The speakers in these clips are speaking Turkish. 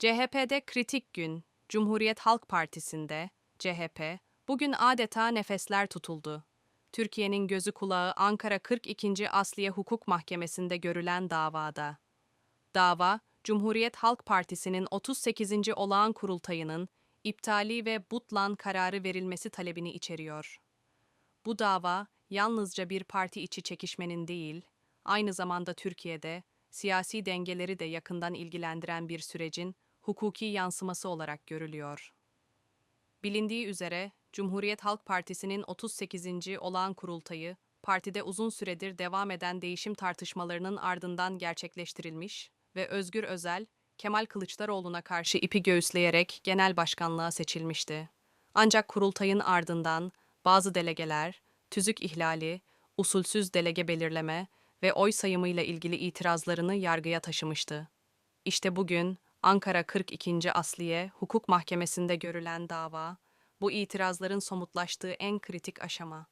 CHP'de kritik gün, Cumhuriyet Halk Partisi'nde, CHP, bugün adeta nefesler tutuldu. Türkiye'nin gözü kulağı Ankara 42. Asliye Hukuk Mahkemesi'nde görülen davada. Dava, Cumhuriyet Halk Partisi'nin 38. olağan kurultayının iptali ve butlan kararı verilmesi talebini içeriyor. Bu dava yalnızca bir parti içi çekişmenin değil, aynı zamanda Türkiye'de siyasi dengeleri de yakından ilgilendiren bir sürecin hukuki yansıması olarak görülüyor. Bilindiği üzere Cumhuriyet Halk Partisi'nin 38. olağan kurultayı partide uzun süredir devam eden değişim tartışmalarının ardından gerçekleştirilmiş ve Özgür Özel, Kemal Kılıçdaroğlu'na karşı ipi göğüsleyerek genel başkanlığa seçilmişti. Ancak kurultayın ardından bazı delegeler, tüzük ihlali, usulsüz delege belirleme ve oy sayımıyla ilgili itirazlarını yargıya taşımıştı. İşte bugün Ankara 42. Asliye Hukuk Mahkemesi'nde görülen dava, bu itirazların somutlaştığı en kritik aşama.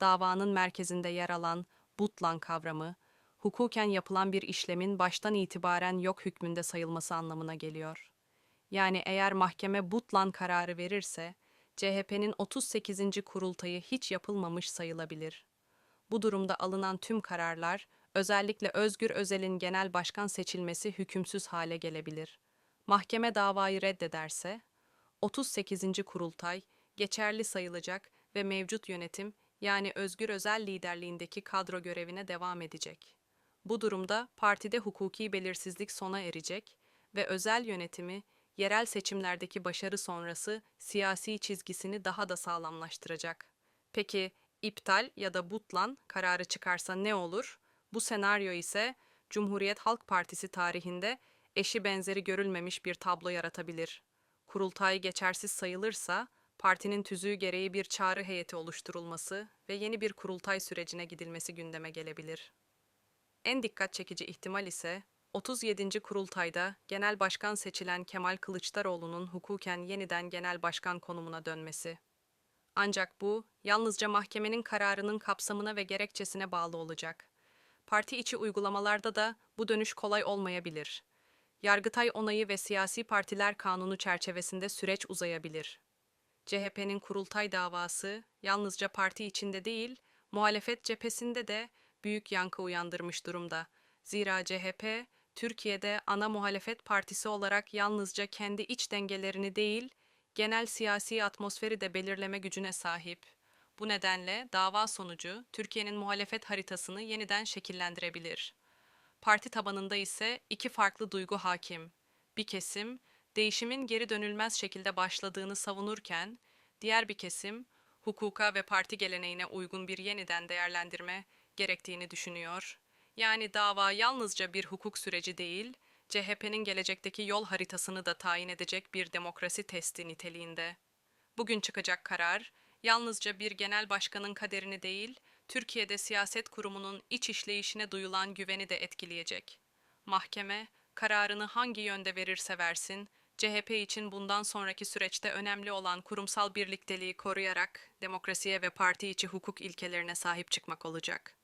Davanın merkezinde yer alan butlan kavramı, hukuken yapılan bir işlemin baştan itibaren yok hükmünde sayılması anlamına geliyor. Yani eğer mahkeme butlan kararı verirse, CHP'nin 38. kurultayı hiç yapılmamış sayılabilir. Bu durumda alınan tüm kararlar, özellikle Özgür Özel'in genel başkan seçilmesi hükümsüz hale gelebilir. Mahkeme davayı reddederse, 38. kurultay geçerli sayılacak ve mevcut yönetim yani Özgür Özel liderliğindeki kadro görevine devam edecek. Bu durumda partide hukuki belirsizlik sona erecek ve özel yönetimi yerel seçimlerdeki başarı sonrası siyasi çizgisini daha da sağlamlaştıracak. Peki iptal ya da butlan kararı çıkarsa ne olur? Bu senaryo ise Cumhuriyet Halk Partisi tarihinde eşi benzeri görülmemiş bir tablo yaratabilir. Kurultay geçersiz sayılırsa partinin tüzüğü gereği bir çağrı heyeti oluşturulması ve yeni bir kurultay sürecine gidilmesi gündeme gelebilir. En dikkat çekici ihtimal ise 37. kurultayda genel başkan seçilen Kemal Kılıçdaroğlu'nun hukuken yeniden genel başkan konumuna dönmesi. Ancak bu yalnızca mahkemenin kararının kapsamına ve gerekçesine bağlı olacak. Parti içi uygulamalarda da bu dönüş kolay olmayabilir. Yargıtay onayı ve siyasi partiler kanunu çerçevesinde süreç uzayabilir. CHP'nin kurultay davası yalnızca parti içinde değil, muhalefet cephesinde de büyük yankı uyandırmış durumda. Zira CHP, Türkiye'de ana muhalefet partisi olarak yalnızca kendi iç dengelerini değil, genel siyasi atmosferi de belirleme gücüne sahip. Bu nedenle dava sonucu Türkiye'nin muhalefet haritasını yeniden şekillendirebilir. Parti tabanında ise iki farklı duygu hakim. Bir kesim, değişimin geri dönülmez şekilde başladığını savunurken, diğer bir kesim, hukuka ve parti geleneğine uygun bir yeniden değerlendirme gerektiğini düşünüyor. Yani dava yalnızca bir hukuk süreci değil, CHP'nin gelecekteki yol haritasını da tayin edecek bir demokrasi testi niteliğinde. Bugün çıkacak karar, yalnızca bir genel başkanın kaderini değil, Türkiye'de siyaset kurumunun iç işleyişine duyulan güveni de etkileyecek. Mahkeme, kararını hangi yönde verirse versin, CHP için bundan sonraki süreçte önemli olan kurumsal birlikteliği koruyarak demokrasiye ve parti içi hukuk ilkelerine sahip çıkmak olacak.